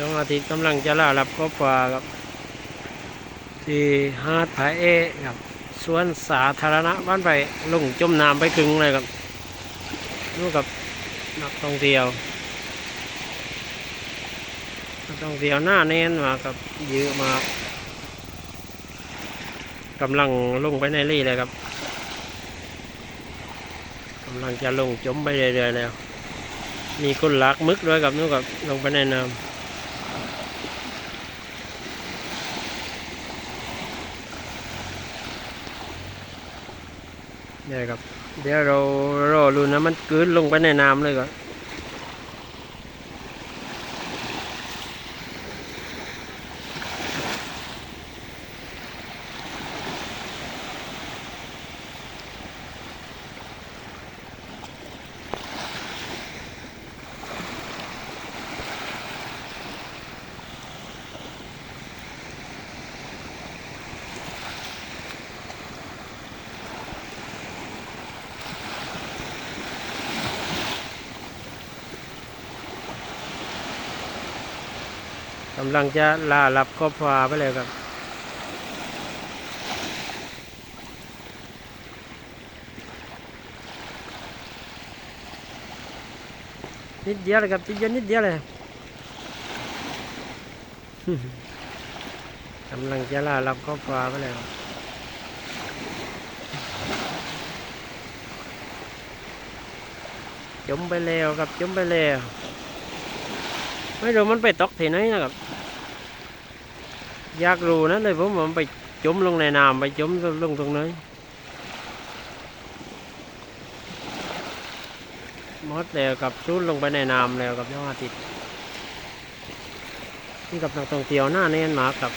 ดวงอาทิตย์กำลังจะล่ารับก็ฟ้าครับ ที่หาดผาเอครับสวนสาธารณะบ้านไปลงจมน้ำไปครึ่งเลยครับนู่กับนักท่องเที่ยวนักท่องเที่ยวหน้าแน่นมากับเยอะมากกำลังลงไปในรี่เลยครับกำลังจะลงจมไปเรื่อยๆแล้ว มีคนลักมึกด้วยกับนู่นกับลงไปในน้ำ เนี่ยครับ เดี๋ยวเรารอรุนนะมันกืนลงไปในน้ำเลยก่อน กำลังจะลาลับครอบครัวไปเลยครับ นิดเดียวเลยครับนิดเดียวนิดเดียวเลยกำลังจะลาลับครอบครัวไปเลยครับจมไปแล้วครับจมไปแล้ว ไม่รู้มันไปตกที่ไหนนะครับ อยากรู้นะเลยผมมันไปจมลงในน้ำไปจมลงตรงไหนมดแล้วกับชุดลงไปในน้ำแล้วกับยอดอาทิตย์นี่กับนักท่องเที่ยวหน้าแน่นมากครับ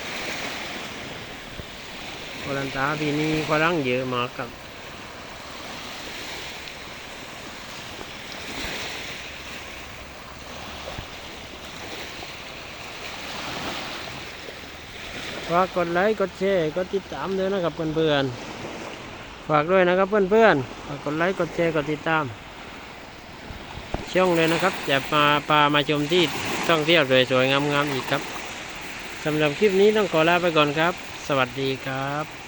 โอลันตาปีนี้ฝรั่งเยอะมากครับ ฝากกดไลค์ กดแชร์ กดติดตามด้วยนะครับเพื่อนๆ ฝากด้วยนะครับเพื่อนๆ ฝากกดไลค์ กดแชร์ กดติดตาม ช่องเลยนะครับ จะมาพามาชมที่ท่องเที่ยวสวยๆงามๆอีกครับสำหรับคลิปนี้ต้องขอลาไปก่อนครับ สวัสดีครับ